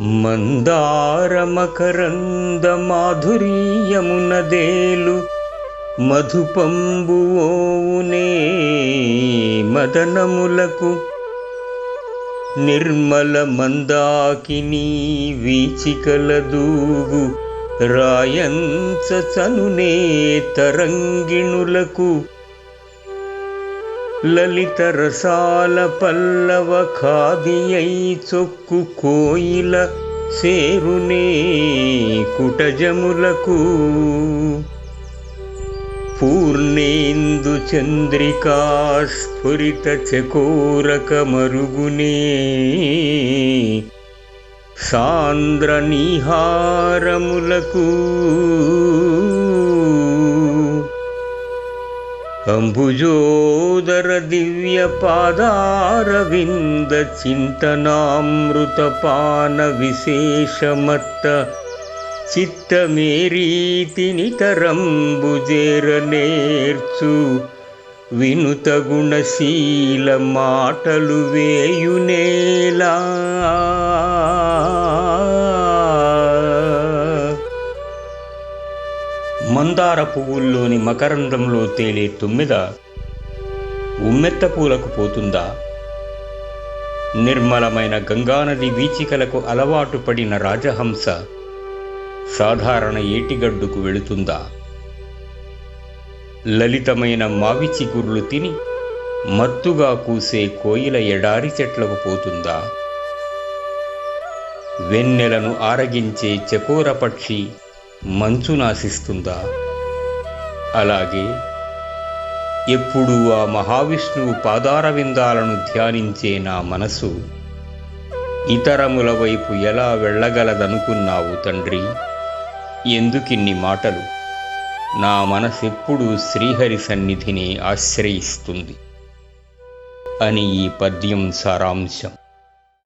మందారమకరంద మాధురీయమునదేలు మధుపంబువోనే మదనములకు నిర్మల మందాకిని వీచికల దూగు రాయంచ తరంగిణులకు లలిత రసాల పల్లవ ఖాదియై చొక్కు కోయిల సేరునే కుటజములకు. పూర్ణేందు చంద్రికా స్ఫురిత చకోరక మరుగునే. సాంద్ర నిహారములకు అంబుజోదర దివ్య పాదారవింద చింతనామృత పాన విశేషమత్త చిత్తమేరీతి నితరంబుజేర నేర్చు వినుత గుణశీల మాటలు వేయునేలా. మందార పువ్వుల్లోని మకరందంలో తేలే తుమ్మిద ఉమ్మెత్త పూలకు పోతుందా? నిర్మలమైన గంగానది వీచికలకు అలవాటు పడిన రాజహంస సాధారణ ఏటిగడ్డుకు వెళుతుందా? లలితమైన మావి చిగుర్లు తిని మత్తుగా కూసే కోయిల ఎడారి చెట్లకు పోతుందా? వెన్నెలను ఆరగించే చకోర పక్షి మంచు నాశిస్తుందా? అలాగే ఎప్పుడు ఆ మహావిష్ణువు పాదారవిందాలను ధ్యానించే నా మనసు ఇతరముల వైపు ఎలా వెళ్ళగలదనుకున్నావు తండ్రి? ఎందుకిన్ని మాటలు? నా మనసెప్పుడు శ్రీహరి సన్నిధిని ఆశ్రయిస్తుంది అని ఈ పద్యం సారాంశం.